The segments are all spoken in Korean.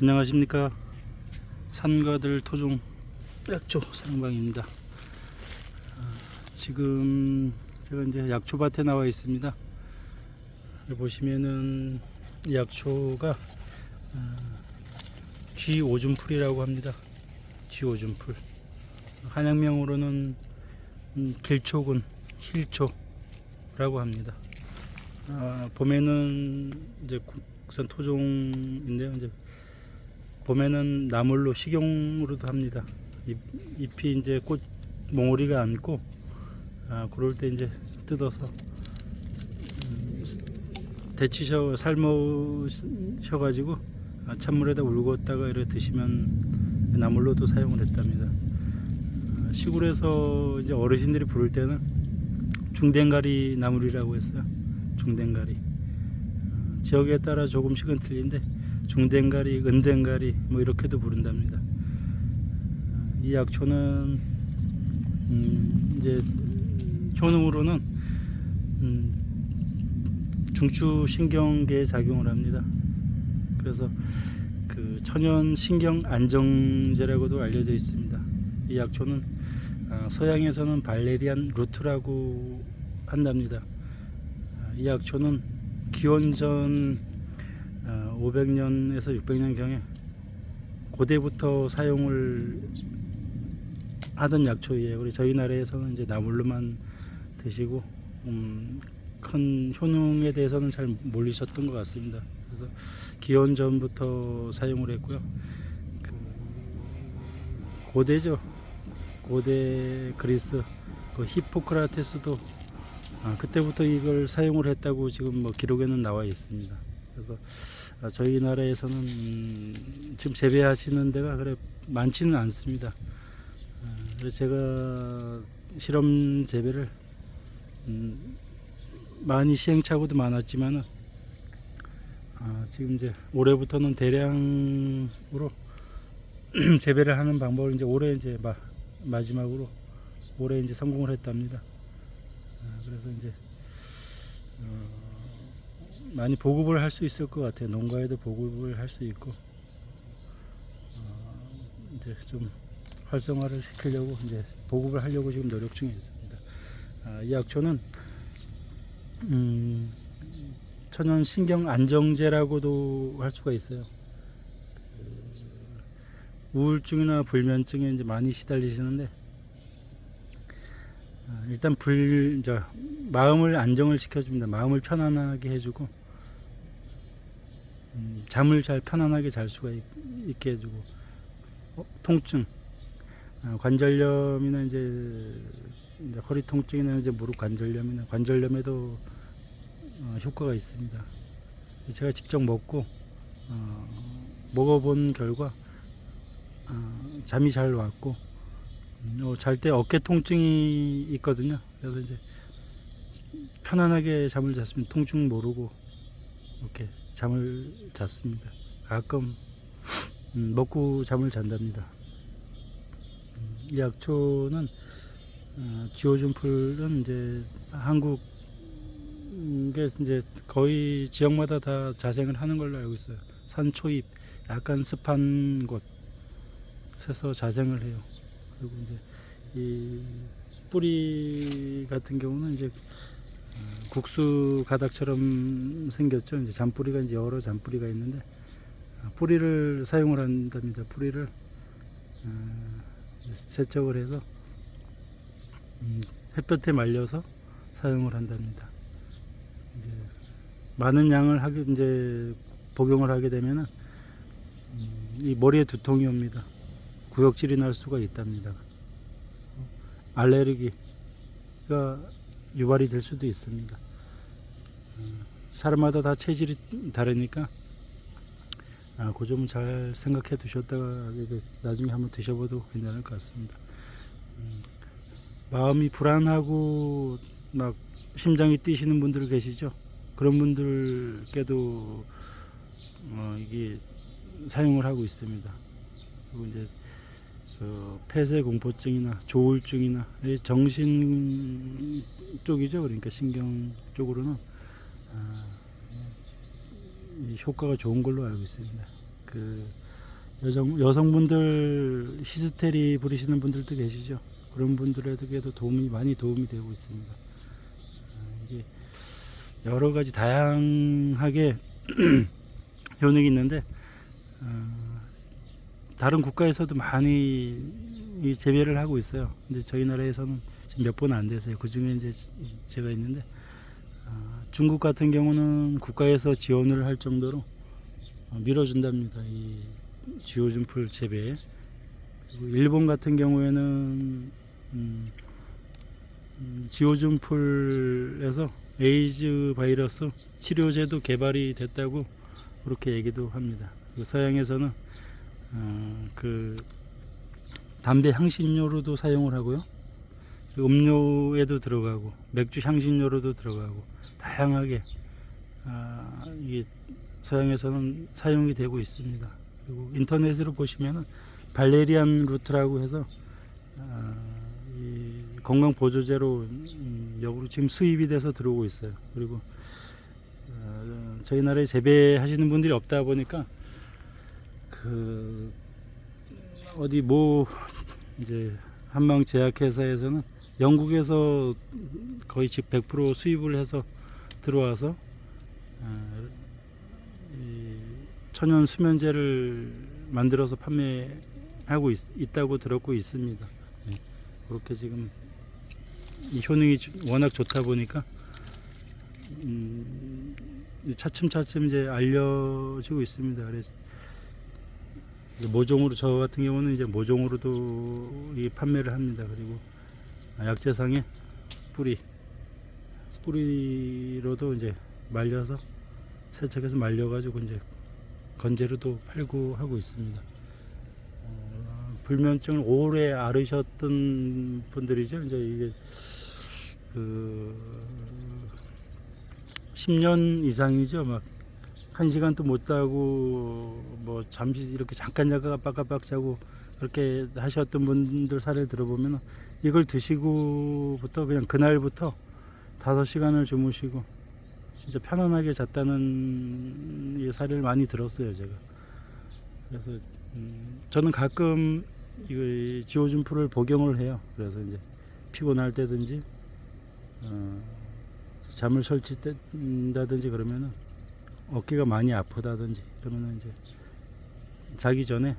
안녕하십니까. 산가들 토종 약초 상방입니다. 아, 지금 제가 이제 약초밭에 나와 있습니다. 보시면은 이 약초가 아, 쥐오줌풀이라고 합니다. 쥐 오줌풀. 한양명으로는 음, 길초군 힐초라고 합니다. 아, 봄에는 이제 국산 토종인데요. 이제 봄에는 나물로 식용으로도 합니다. 잎, 잎이 이제 꽃 몽우리가 안고 아, 그럴 때 이제 뜯어서 음, 데치셔 삶으셔 가지고 아, 찬물에다 울궜다가 이렇게 드시면 나물로도 사용을 했답니다. 아, 시골에서 이제 어르신들이 부를 때는 중댕가리 나물이라고 했어요. 중댕가리. 어, 지역에 따라 조금씩은 틀린데 중댕가리, 은댕가리 뭐 이렇게도 부른답니다. 어, 이 약초는 음, 이제 효능으로는 음, 중추 신경계에 작용을 합니다. 그래서 그 천연 신경 안정제라고도 알려져 있습니다. 이 약초는 아, 서양에서는 발레리안 루트라고 한답니다. 아, 이 약초는 기원전 500년에서 600년 경에 고대부터 사용을 하던 약초예요. 그리고 저희 나라에서는 이제 나물로만 드시고 음, 큰 효능에 대해서는 잘 모르셨던 것 같습니다. 그래서 기원전부터 사용을 했고요. 그 고대죠. 고대 그리스 그 히포크라테스도 아, 그때부터 이걸 사용을 했다고 지금 뭐 기록에는 나와 있습니다. 그래서 아, 저희 나라에서는 음, 지금 재배하시는 데가 그래 많지는 않습니다. 아, 그래서 제가 실험 재배를 음, 많이 시행착오도 많았지만은 아, 지금 이제 올해부터는 대량으로 재배를 하는 방법을 이제 올해 이제 마, 마지막으로 올해 이제 성공을 했답니다. 아, 그래서 이제 어, 많이 보급을 할 수 있을 것 같아요. 농가에도 보급을 할 수 있고 어, 이제 좀 활성화를 시키려고 이제 보급을 하려고 지금 노력 중에 있습니다. 아, 이 약초는 음, 천연 신경 안정제라고도 할 수가 있어요. 그 우울증이나 불면증에 이제 많이 시달리시는데 아, 일단 불, 저, 마음을 안정을 시켜줍니다. 마음을 편안하게 해주고, 음, 잠을 잘 편안하게 잘 수가 있, 게 해주고, 어, 통증, 아, 관절염이나 이제, 이제 허리 통증이나 이제 무릎 관절염이나 관절염에도 어, 효과가 있습니다. 제가 직접 먹고, 어, 먹어본 결과, 어, 잠이 잘 왔고, 어, 잘때 어깨 통증이 있거든요. 그래서 이제 편안하게 잠을 잤으면 통증 모르고 이렇게 잠을 잤습니다. 가끔 음, 먹고 잠을 잔답니다. 음, 이 약초는 어, 지오준풀은 이제 한국 게 이제 거의 지역마다 다 자생을 하는 걸로 알고 있어요. 산 초입, 약간 습한 곳에서 자생을 해요. 그리고 이제 이 뿌리 같은 경우는 이제 어, 국수 가닥처럼 생겼죠. 이제 잔뿌리가 이제 여러 잔뿌리가 있는데 어, 뿌리를 사용을 한답니다. 뿌리를 어, 세척을 해서 음, 햇볕에 말려서 사용을 한답니다. 이제 많은 양을 하게 이제 복용을 하게 되면은 음, 이 머리에 두통이 옵니다. 구역질이 날 수가 있답니다. 알레르기가 유발이 될 수도 있습니다. 음, 사람마다 다 체질이 다르니까 아, 그 점은 잘 생각해 두셨다가 나중에 한번 드셔봐도 괜찮을 것 같습니다. 음, 마음이 불안하고 막 심장이 뛰시는 분들 계시죠? 그런 분들께도 어, 이게 사용을 하고 있습니다. 그리고 이제 그 폐쇄 공포증이나 조울증이나 이 정신 쪽이죠. 그러니까 신경 쪽으로는 아, 이 효과가 좋은 걸로 알고 있습니다. 그 여성 여성분들 히스테리 부리시는 분들도 계시죠. 그런 분들에게도 도움이 많이 도움이 되고 있습니다. 아, 이게 여러 가지 다양하게 효능이 있는데 어, 다른 국가에서도 많이 이 재배를 하고 있어요. 근데 저희 나라에서는 몇 번 안 돼서요. 그 중에 이제 제가 있는데 어, 중국 같은 경우는 국가에서 지원을 할 정도로 어, 밀어준답니다. 이 지오준풀 재배. 그리고 일본 같은 경우에는 음, 음, 지오준풀에서 에이즈 바이러스 치료제도 개발이 됐다고 그렇게 얘기도 합니다. 서양에서는 어, 그 담배 향신료로도 사용을 하고요. 음료에도 들어가고 맥주 향신료로도 들어가고 다양하게 아, 이게 서양에서는 사용이 되고 있습니다. 그리고 인터넷으로 보시면은 발레리안 루트라고 해서 아, 이 건강 보조제로 음, 역으로 지금 수입이 돼서 들어오고 있어요. 그리고 어, 저희 나라에 재배하시는 분들이 없다 보니까 그 어디 뭐 이제 한방 제약회사에서는 영국에서 거의 집100% 수입을 해서 들어와서 아, 이 천연 수면제를 만들어서 판매하고 있, 다고 들었고 있습니다. 예, 그렇게 지금 이 효능이 주- 워낙 좋다 보니까 음, 차츰차츰 이제 알려지고 있습니다. 그래서 모종으로 저 같은 경우는 이제 모종으로도 이 판매를 합니다. 그리고 약재상에 뿌리 뿌리로도 이제 말려서 세척해서 말려가지고 이제 건재로도 팔고 하고 있습니다. 어, 불면증을 오래 앓으셨던 분들이죠. 이제 이게 그 10년 이상이죠. 막 한 시간도 못 자고 뭐 잠시 이렇게 잠깐 자가 빡빡빡 자고 그렇게 하셨던 분들 사례를 들어보면 이걸 드시고부터 그냥 그날부터 다섯 시간을 주무시고 진짜 편안하게 잤다는 이 사례를 많이 들었어요 제가. 그래서 음, 저는 가끔 이 지오준 풀을 복용을 해요. 그래서 이제 피곤할 때든지 어, 잠을 설친다든지 그러면은 어깨가 많이 아프다든지 그러면은 이제 자기 전에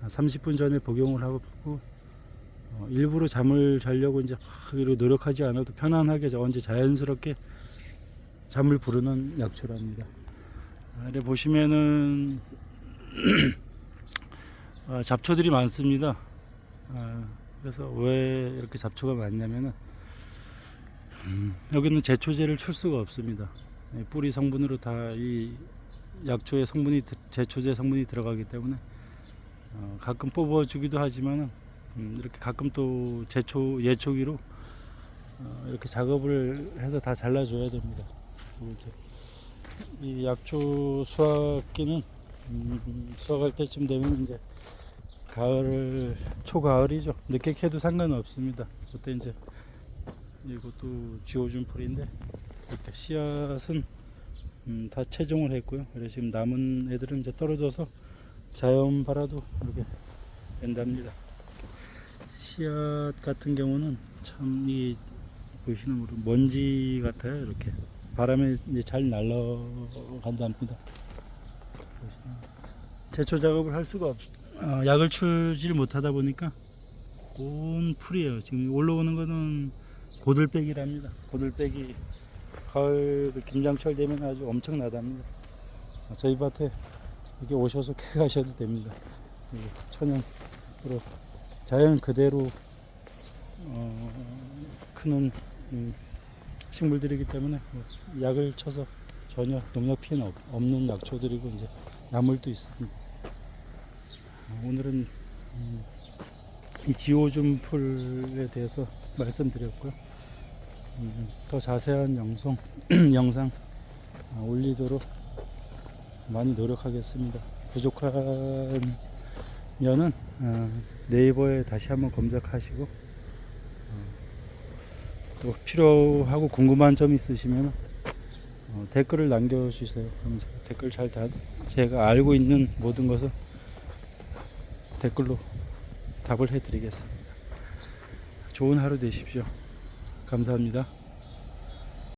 한 30분 전에 복용을 하고 어, 일부러 잠을 자려고 이제 막 이렇게 노력하지 않아도 편안하게 저 언제 자연스럽게 잠을 부르는 약초랍니다. 아, 이래 보시면은 아, 잡초들이 많습니다. 아, 그래서 왜 이렇게 잡초가 많냐면은 음, 여기는 제초제를 출 수가 없습니다. 예, 뿌리 성분으로 다 이 약초의 성분이 들- 제초제 성분이 들어가기 때문에 어, 가끔 뽑아주기도 하지만은 음, 이렇게 가끔 또 제초 예초기로 어, 이렇게 작업을 해서 다 잘라줘야 됩니다. 이제 이 약초 수확기는 음, 수확할 때쯤 되면 이제 가을 초가을이죠. 늦게 캐도 상관없습니다. 그때 이제 이것도 지워준 풀인데 이렇게 씨앗은 음, 다 채종을 했고요. 그래서 지금 남은 애들은 이제 떨어져서 자연 발화도 이렇게 된답니다. 씨앗 같은 경우는 참 이 보시는 먼지 같아요. 이렇게 바람에 이제 잘 날아간답니다. 보시면 제초 작업을 할 수가 없, 어, 약을 출질 못하다 보니까 온 풀이에요. 지금 올라오는 거는 고들빼기랍니다. 고들빼기 가을 그 김장철 되면 아주 엄청나답니다. 어, 저희 밭에 이렇게 오셔서 캐 가셔도 됩니다. 천연으로 자연 그대로 어, 크는 음, 식물들이기 때문에 뭐 약을 쳐서 전혀 농약 피해는 없- 없는 약초들이고 이제 나물도 있습니다. 어, 오늘은 음, 이 지오줌 풀에 대해서 말씀드렸고요. 음, 더 자세한 영상, 영상 어, 올리도록 많이 노력하겠습니다. 부족하면은 어, 네이버에 다시 한번 검색하시고 어, 또 필요하고 궁금한 점 있으시면 어, 댓글을 남겨주세요. 그럼 제가 댓글 잘 다, 제가 알고 있는 모든 것을 댓글로 답을 해드리겠습니다. 좋은 하루 되십시오. 감사합니다.